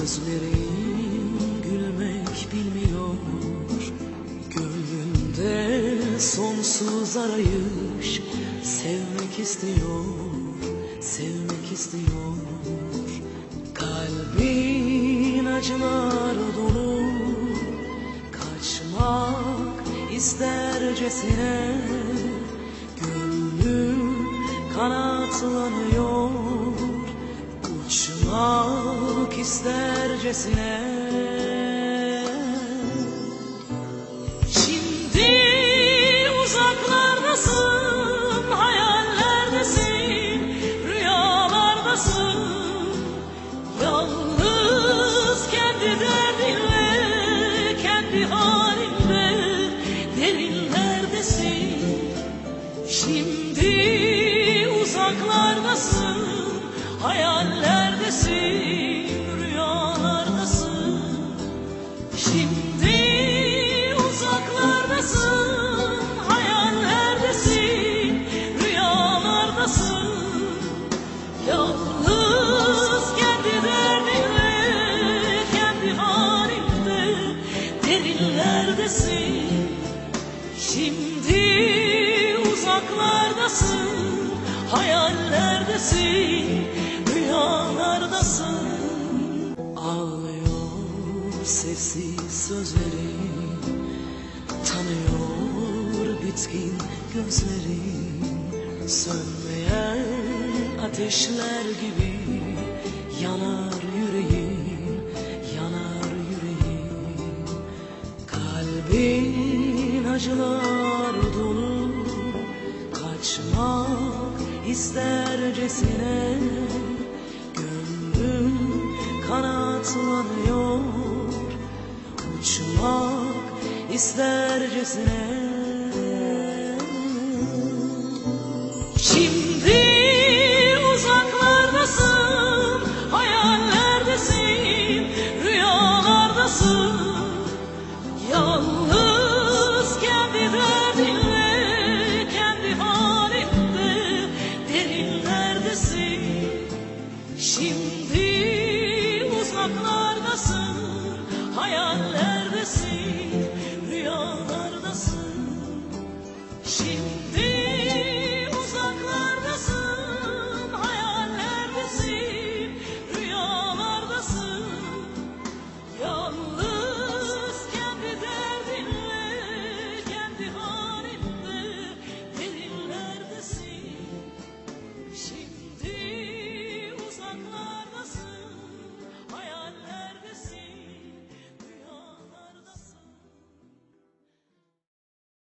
Gözlerin gülmek bilmiyor Gönlümde sonsuz arayış Sevmek istiyor, sevmek istiyor. Kalbin acılar dolu Kaçmak istercesine Gönlüm kanatlanıyor Uçmak istercesine rüyalardasın. Şimdi uzaklardasın, hayallerdesin, rüyalardasın. Yalnız kendi kendi halinde, derinlerdesin. Şimdi uzaklardasın, hayallerdesin, sessiz sözlerin, tanıyor bitkin gözlerin. Sönmeyen ateşler gibi yanar yüreğim, yanar yüreğim. Kalbin acılar dolu Kaçmak istercesine Gönlüm kanatlanıyor istercesine Şimdi uzaklardasın, hayallerdesin, rüyalardasın. Yalnız kendi derdinle, kendi halinde derinlerdesin. Şimdi uzaklardasın, hayallerdesin.